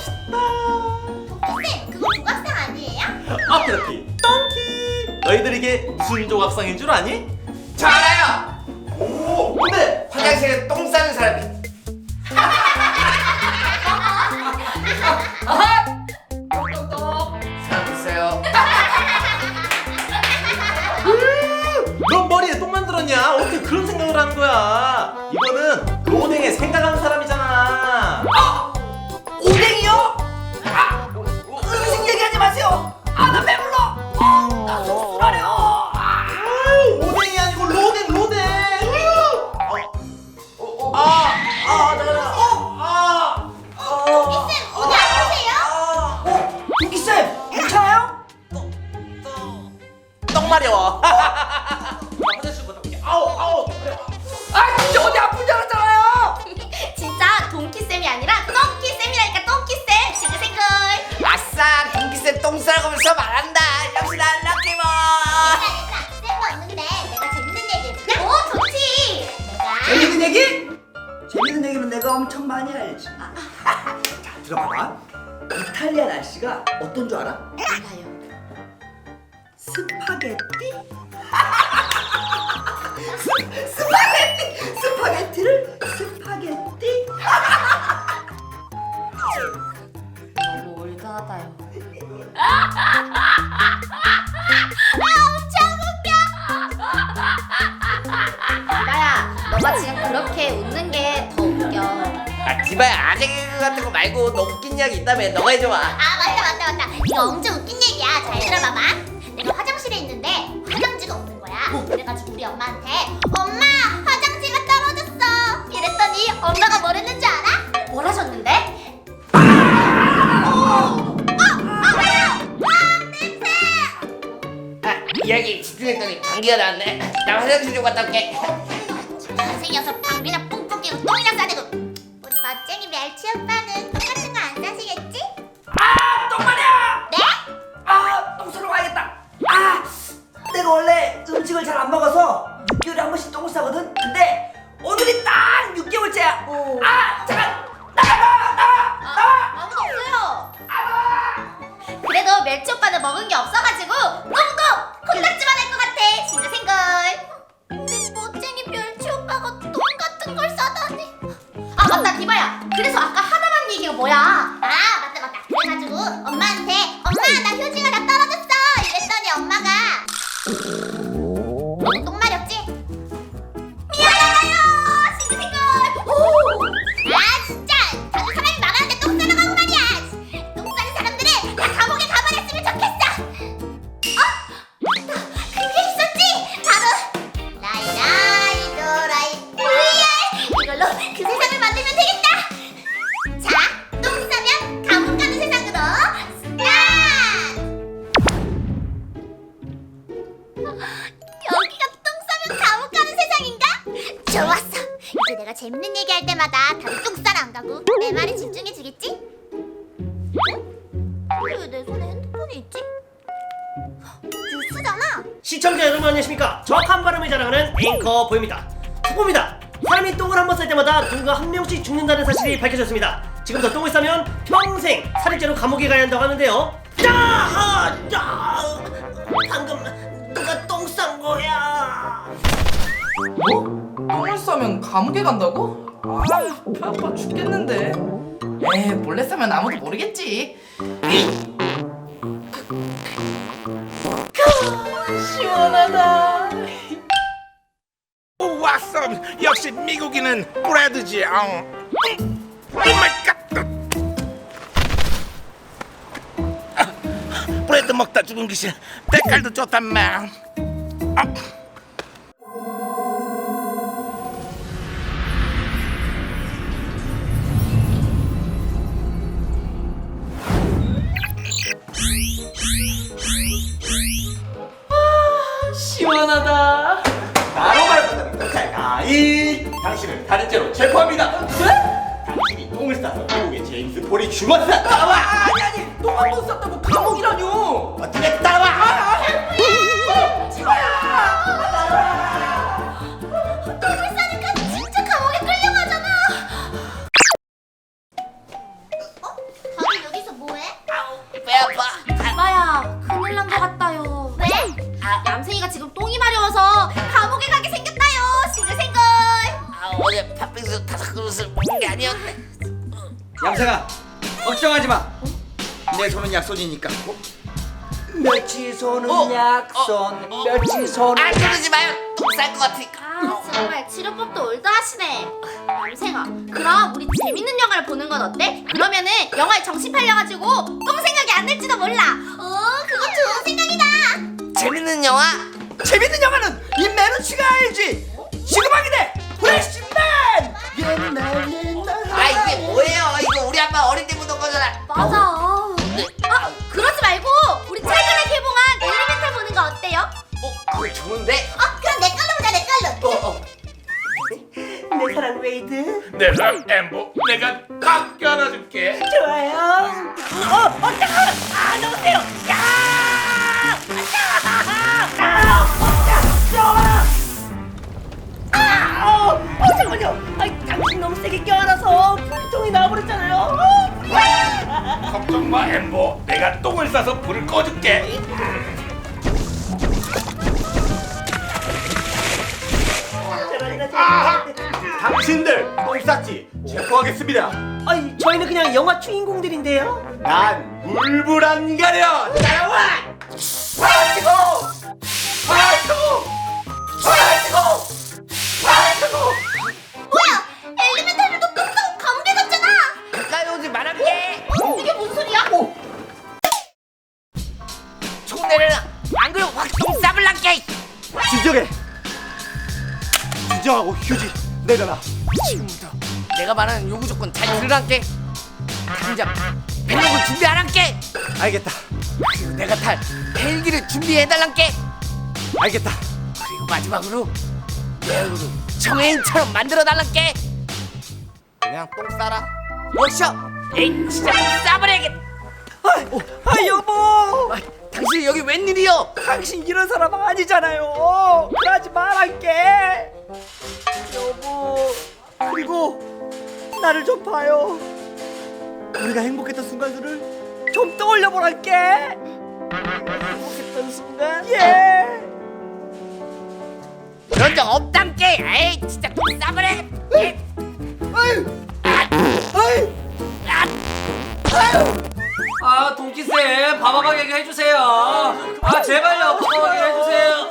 멋있다. 쌤 그거 조각상 아니에요? 아프라키, 덩키. 너희들 이게 무슨 조각상인 줄 아니? 저 알아요. 오, 뭔데? 화장실에 똥 싸는 사람이. 사람 있어요. 넌 머리에 똥 만들었냐? 어떻게 그런 생각을 하는 거야? 이거는 로댕에 생각하는 사람이잖아. 날씨가 어떤 줄 알아? 몰라요 스파게티? 스, 스파게티! 스파게티를 스파게티? 너무 올드하다요 아 엄청 웃겨 이다야 너가 지금 그렇게 웃는 게 더 웃겨 아, 디바야 아재 개그 같은 거 말고 너 웃긴 이야기 있다며 너가 해줘봐. 이거 엄청 웃긴 얘기야 잘 들어봐봐 내가 화장실에 있는데 화장지가 없는 거야 그래가지고 우리 엄마한테 엄마 화장지가 떨어졌어 이랬더니 엄마가 뭘 했는지 알아? 어! 아, 이야기 집중했더니 감기가 나왔네. 나 화장실 좀 갔다 올게. 녀석 방비나 뿡뿡 끼고 똥이나 싸대고 우리 멋쟁이 멸치 오빠는 똑같은 거 안 싸시겠지? 아, 안 먹어서 6개월에 한 번씩 똥을 싸거든. 근데 오늘이 딱 6개월째야. 오. 아, 잠깐. 나가, 나가. 아, 아무도 없어요. 그래도 멸치 오빠는 먹은 게 없어가지고 뉴스잖아. 시청자 여러분 안녕하십니까 정확한 발음을 자랑하는 앵커 보입니다 특보입니다 사람이 똥을 한 번 쌀 때마다 누군가 한 명씩 죽는다는 사실이 밝혀졌습니다 지금부터 똥을 싸면 평생 살인죄로 감옥에 가야 한다고 하는데요 자, 아, 자, 방금 누가 똥 싼 거야 뭐? 똥을 싸면 감옥에 간다고? 아, 배 아파 죽겠는데. 에이, 몰래 싸면 아무도 모르겠지. 시원하다. 오, 왔어. 역시 미국인은 브레드지. 어. 오 마이 갓. 아, 브레드 먹다 죽은 기신 때깔도 좋단 말. 아. 당신을 다른 죄로 체포합니다. 네? 당신이 똥을 싸서 미국의 제임스 폴이 죽었어. 아, 아니 아니, 똥 한 번 쌌다고 감옥이라뇨. 어떻게 따라와? 똥을 약손이니까 며칠 손은 어, 약손 며칠 손은 아, 그러지 마요. 똥쌀것 같으니까. 아 정말 치료법도 올드하시네 얌생아 그럼 우리 재밌는 영화를 보는 건 어때? 그러면은 영화에 정신 팔려가지고 똥 생각이 안 날지도 몰라 어 그거 좋은 생각이다 재밌는 영화? 재밌는 영화는 이 메르치가 알지 시그마기네 프레시맨 옛날 옛날 아, 이게 뭐예요? 이거 우리 아빠 어릴 때 보던 거잖아. 맞아 네. 아 그러지 말고 우리 최근에 개봉한 엘리멘탈 보는 거 어때요? 어, 그거 좋은데? 어 그럼 내 걸로 보자 내 걸로 어, 어. 내 사랑 웨이드 내 사랑 엠보 내가 깎여 안아줄게 좋아요 어 어떡 걱정 마 엠보 내가 똥을 싸서 불을 꺼줄게 당신들 똥 쌌지? 체포하겠습니다. 아이, 저희는 그냥 영화 주인공들인데요. 난 물불 안 가려. 따라와. 파이고. 파이고. 파이고. 진정하고 휴지 내려라. 지금부터 내가 말하는 요구 조건 잘 들으란게. 당장 벨록을 준비 안 할게. 알겠다. 그리고 내가 탈 헬기를 준비해달란게. 알겠다. 그리고 마지막으로 내 얼굴을 정혜인처럼 만들어달란게. 그냥 똥 싸라. 워셔. 에이 진짜 싸버려야겠다. 아 여보 아, 당신 여기 웬일이요? 당신 이런 사람 아니잖아요. 그러지 말할게. 여보 그리고 나를 좀 봐요. 우리가 행복했던 순간들을 좀 떠올려 보랄게. 행복했던 순간. 예. 그런 적 없단게. 에이 진짜 똥 싸버려 아, 동키쌤, 바바바게 해주세요. 아, 제발요, 바바바게 해주세요.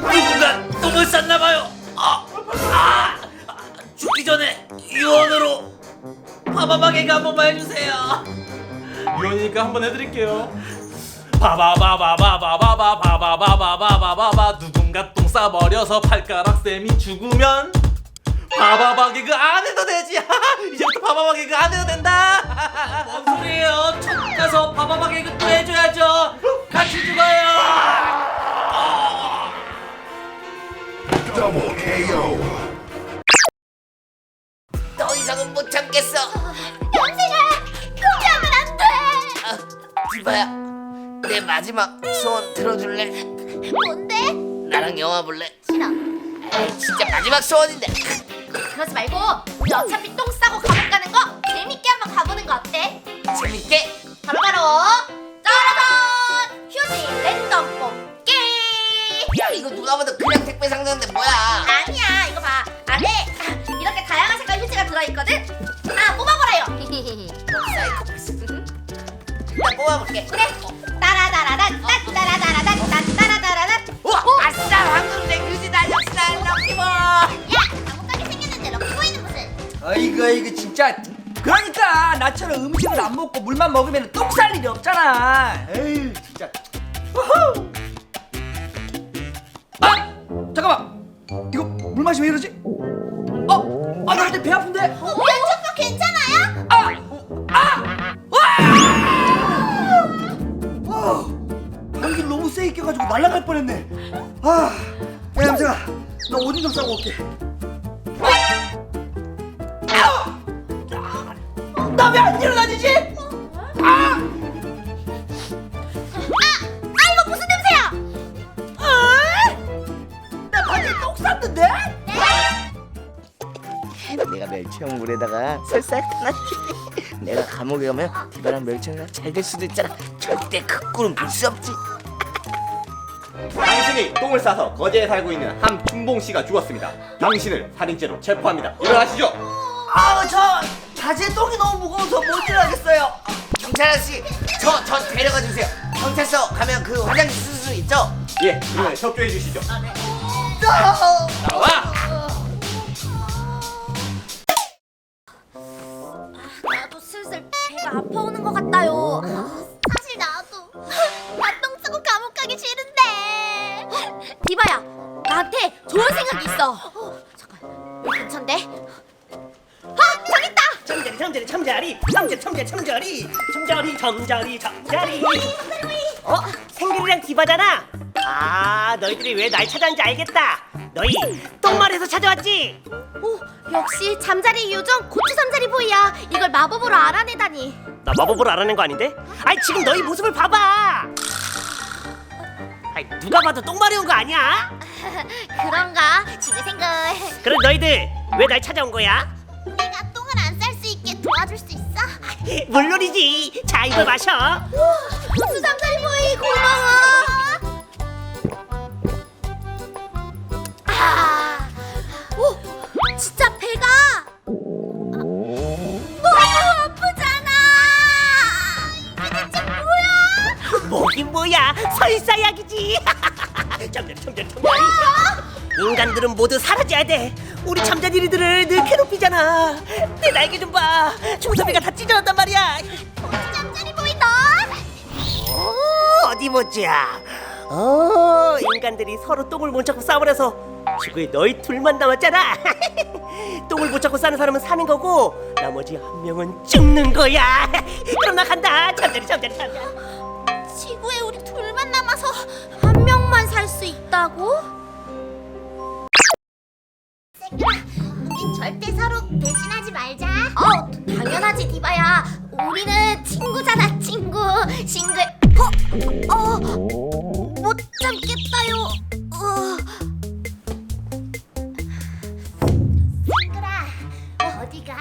누군가 똥을 쌌나봐요. 아, 아, 죽기 전에 유언으로 바바바게가 한 번만 해주세요. 유언이니까 한번 해드릴게요. 바바바바바바바바바바바바바바바바 누군가 똥 싸버려서 발가락 쌤이 죽으면 바바바 개그 안 해도 되지. 이제부터 바바바 개그 안 해도 된다. 뭔 소리예요? 첫 가서 바바바게 또 해줘야죠. 같이 죽어요. 더 이상은 못 참겠어. 얌생아 포기하면 안돼 아, 디바야, 내 마지막 소원 들어줄래? 뭔데? 나랑 영화 볼래? 싫어 에이, 진짜 마지막 소원인데. 그러지 말고 우리 어차피 똥 싸고 감옥 가는 거 재밌게 한번 가보는 거 어때? 재밌게. 바로바로 짜라잔 휴지 랜덤 뽑기 야, 이거 누가 봐도 그냥 택배 상자인데 뭐야? 아니야 이거 봐 안에 이렇게 다양한 색깔 휴지가 들어있거든 아 뽑아보라요 사이코패스. 일단 뽑아볼게. 그래 아이고 아이고 진짜 그러니까 나처럼 음식을 안 먹고 물만 먹으면 똥쌀 일이 없잖아 에이 진짜 우후. 아 잠깐만 이거 물 마시면 왜 이러지 어? 아나 근데 배 아픈데 어, 면초파 괜찮아요? 아! 아! 와! 감기를 너무 세게 껴가지고 날아갈 뻔했네 아 야, 얌생아 너 오줌 좀 싸고 올게 아! 네? 수영 물에다가 설사 타놨지. 내가 감옥에 가면 디바랑 멸치랑 잘될 수도 있잖아. 절대 그 꼴은 볼 수 없지. 당신이 똥을 싸서 거제에 살고 있는 함춘봉 씨가 죽었습니다. 당신을 살인죄로 체포합니다. 일어나시죠. 아우 저 자제 똥이 너무 무거워서 못 일어나겠어요. 경찰 아저씨, 저 저 데려가 주세요. 경찰서 가면 그 화장실 쓸 수 있죠? 예, 이번에 협조해 주시죠. 아, 나와. 참자리 참자리 참자 참자 참자리 참자리 참자리 참자리 어? 생글이랑 디바잖아 아 너희들이 왜 날 찾아왔는지 알겠다 너희 똥마을에서 찾아왔지 오, 역시 잠자리 요정 고추 잠자리 보이야. 이걸 마법으로 알아내다니. 나 마법으로 알아낸 거 아닌데? 아니 지금 너희 모습을 봐봐 아이 누가 봐도 똥마려 온거 아니야? 그런가? 지금 생각. 그럼 너희들 왜 날 찾아온 거야? 도와줄 수 있어? 물론이지 자 이걸 마셔 고추 잠자리 보이 고마워. 아, 오, 진짜 배가 너무 아프잖아. 이게 대체 뭐야? 뭐긴 뭐야 설사약이지 잠자리 잠자리 잠자리 인간들은 모두 사라져야 돼. 우리 잠자리들을 늘 괴롭히잖아. 내 날개 좀봐. 중섭이가 다 찢어졌단 말이야. 잠자리 보이 너. 어, 어디 보자. 어 인간들이 서로 똥을 못 찾고 싸우려서 지구에 너희 둘만 남았잖아. 똥을 못 찾고 사는 사람은 사는 거고 나머지 한 명은 죽는 거야. 그럼 나 간다. 잠자리 잠자리 잠자리. 지구에 우리 둘만 남아서 살수 있다고? 우린 절대 서로 배신하지 말자. 어, 당연하지 디바야. 우리는 친구잖아, 친구. 싱글. 어, 어, 못 참겠다요. 어. 생글아, 어디가?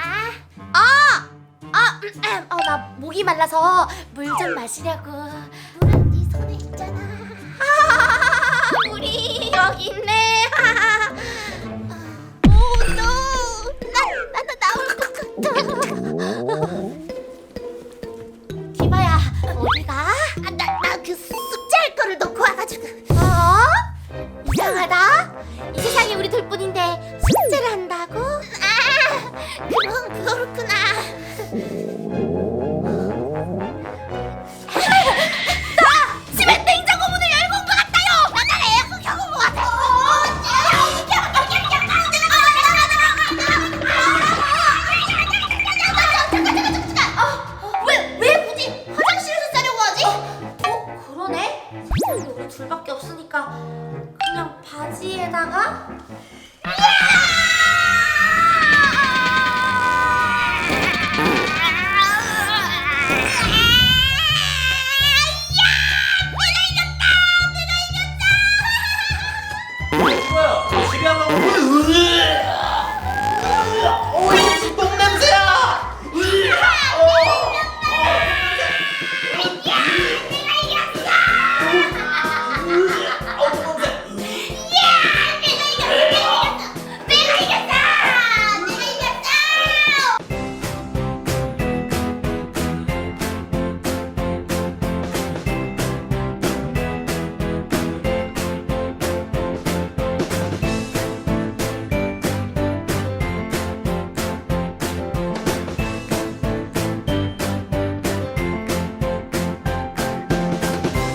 아, 아, 음, 음, 어, 나 목이 말라서 물 좀 마시려고. 물은 여기 있네.